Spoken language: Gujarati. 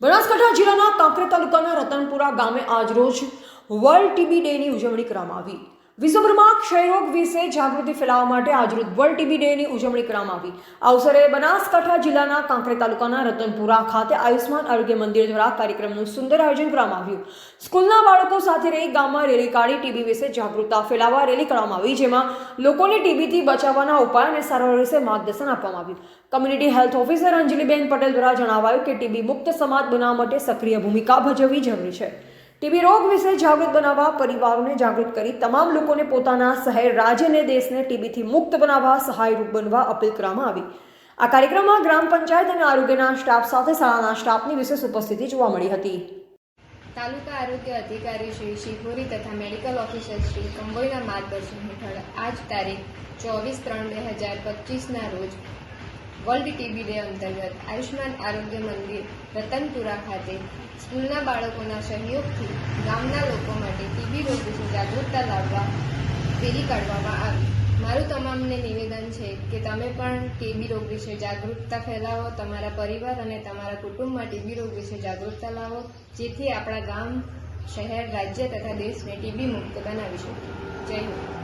બનાસકાંઠા જિલ્લાના કાંકરે તાલુકાના રતનપુરા ગામે આજરોજ વર્લ્ડ ટીબી ડેની ઉજવણી કરવામાં આવી. વિશ્વભરમાં ક્ષયરોગ વિશે જાગૃતિ ફેલાવવા માટે આજરોજ વર્લ્ડ ટીબી ડેની ઉજવણી કરવામાં આવી. આ અવસરે બનાસકાંઠા જિલ્લાના કાંકરે તાલુકાના રતનપુરા ખાતે આયુષ્માન આરોગ્ય મંદિર દ્વારા કાર્યક્રમનું સુંદર આયોજન કરવામાં આવ્યું. સ્કૂલના બાળકો સાથે રહી ગામમાં રેલી કાઢી ટીબી વિશે જાગૃતતા ફેલાવવા રેલી કરવામાં આવી, જેમાં લોકોને ટીબીથી બચાવવાના ઉપાય અને સારવાર વિશે માર્ગદર્શન આપવામાં આવ્યું. Community health officer Anjaliben Patel દ્વારા જણાવાયું કે ટીબી મુક્ત સમાજ બનાવવા માટે સક્રિય ભૂમિકા ભજવવી જરૂરી છે. ટીબી રોગ વિશે જાગૃત બનાવવા પરિવારોને જાગૃત કરી તમામ લોકોને પોતાના શહેર, રાજ્ય અને દેશને ટીબીથી મુક્ત બનાવવા સહાયરૂપ બનવા અપીલ કરવામાં આવી. આ કાર્યક્રમમાં ગ્રામ પંચાયત અને આરોગ્યના સ્ટાફ સાથે શાળાના સ્ટાફની વિશેષ ઉપસ્થિતિ જોવા મળી હતી. તાલુકા આરોગ્ય અધિકારી શ્રી શિહોરી તથા મેડિકલ ઓફિસર શ્રી કંબોઈના માર્ગદર્શન હેઠળ આજ તારીખ ચોવીસ ત્રણ બે હજાર પચીસના રોજ વર્લ્ડ ટીબી ડે અંતર્ગત આયુષ્માન આરોગ્ય મંદિર રતનપુરા ખાતે સ્કૂલના બાળકોના સહયોગથી ગામના લોકો માટે ટીબી રોગ વિશે જાગૃતતા લાવવા રેલી કાઢવામાં આવી. મારું તમામને નિવેદન છે કે તમે પણ ટીબી રોગ વિશે જાગૃતતા ફેલાવો, તમારા પરિવાર અને તમારા કુટુંબમાં ટીબી રોગ વિશે જાગૃતતા લાવો, જેથી આપણા ગામ, શહેર, રાજ્ય તથા દેશને ટીબી મુક્ત બનાવી શકીએ જય હિન્દ.